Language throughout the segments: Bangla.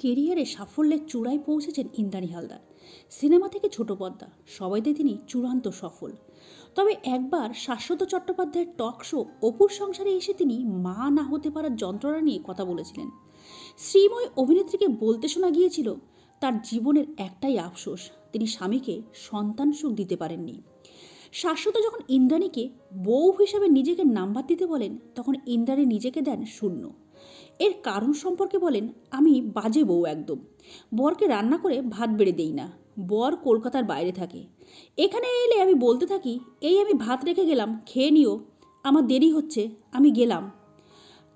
কেরিয়ারে সাফল্যের চূড়ায় পৌঁছেছেন ইন্দ্রাণী হালদার। সিনেমা থেকে ছোট পর্দা সবাইতে তিনি চূড়ান্ত সফল। তবে একবার শাশ্বত চট্টোপাধ্যায়ের টক শো অপুর সংসারে এসে তিনি মা না হতে পারার যন্ত্রণা নিয়ে কথা বলেছিলেন। শ্রীময় অভিনেত্রীকে বলতে শোনা গিয়েছিল, তার জীবনের একটাই আফসোস, তিনি স্বামীকে সন্তান সুখ দিতে পারেননি। শাশ্বত যখন ইন্দ্রাণীকে বউ হিসাবে নিজেকে নাম্বার দিতে বলেন, তখন ইন্দ্রাণী নিজেকে দেন শূন্য। এর কারণ সম্পর্কে বলেন, আমি বাজে বউ একদম। বরকে রান্না করে ভাত বেড়ে দেই না। বর কলকাতার বাইরে থাকে। এখানে এলে আমি বলতে থাকি, এই আমি ভাত রেখে গেলাম, খেয়ে নিও। আমার দেরি হচ্ছে, আমি গেলাম।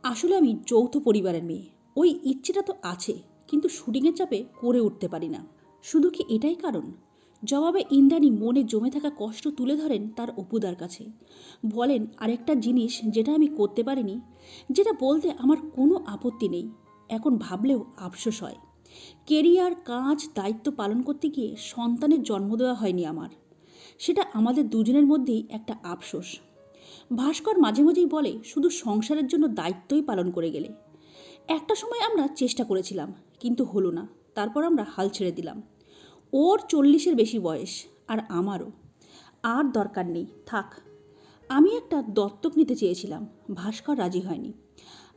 আসলে আমি যৌথ পরিবারের মেয়ে। ওই ইচ্ছেটা তো আছে, কিন্তু শুটিংয়ের চাপে করে উঠতে পারি না। শুধু কি এটাই কারণ? জবাবে ইন্দ্রাণী মনে জমে থাকা কষ্ট তুলে ধরেন তার অপুদার কাছে। বলেন, আরেকটা জিনিস যেটা আমি করতে পারিনি, যেটা বলতে আমার কোনো আপত্তি নেই, এখন ভাবলেও আফসোস হয়। কেরিয়ার, কাজ, দায়িত্ব পালন করতে গিয়ে সন্তানের জন্ম দেওয়া হয়নি আমার। সেটা আমাদের দুজনের মধ্যেই একটা আফসোস। ভাস্কর মাঝে মাঝেই বলে, শুধু সংসারের জন্য দায়িত্বই পালন করে গেলে। একটা সময় আমরা চেষ্টা করেছিলাম, কিন্তু হলো না। তারপর আমরা হাল ছেড়ে দিলাম। ওর চল্লিশের বেশি বয়স আর আমারও। আর দরকার নেই, থাক। আমি একটা দত্তক নিতে চেয়েছিলাম, ভাস্কর রাজি হয়নি।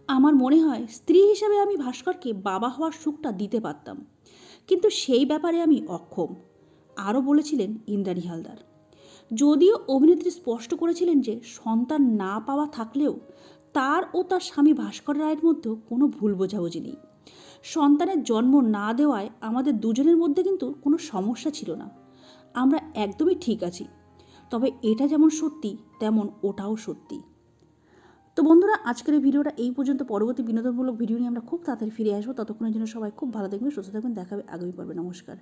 আমার মনে হয় স্ত্রী হিসাবে আমি ভাস্করকে বাবা হওয়ার সুখটা দিতে পারতাম। কিন্তু সেই ব্যাপারে আমি অক্ষম, আরও বলেছিলেন ইন্দ্রাণী হালদার। যদিও অভিনেত্রী স্পষ্ট করেছিলেন যে সন্তান না পাওয়া থাকলেও তার ও তার স্বামী ভাস্কর রায়ের মধ্যেও কোনো ভুল বোঝাবুঝি নেই। সন্তানের জন্ম না দেওয়ায় আমাদের দুজনের মধ্যে কিন্তু কোনো সমস্যা ছিল না। আমরা একদমই ঠিক আছি। তবে এটা যেমন সত্যি, তেমন ওটাও সত্যি। তো বন্ধুরা, আজকের এই ভিডিওটা এই পর্যন্ত। পরবর্তী বিনোদনমূলক ভিডিও নিয়ে আমরা খুব তাড়াতাড়ি ফিরে আসব। ততক্ষণের জন্য সবাই খুব ভালো থাকবেন, সুস্থ থাকবেন। দেখাবে আগামী পর্বে। নমস্কার।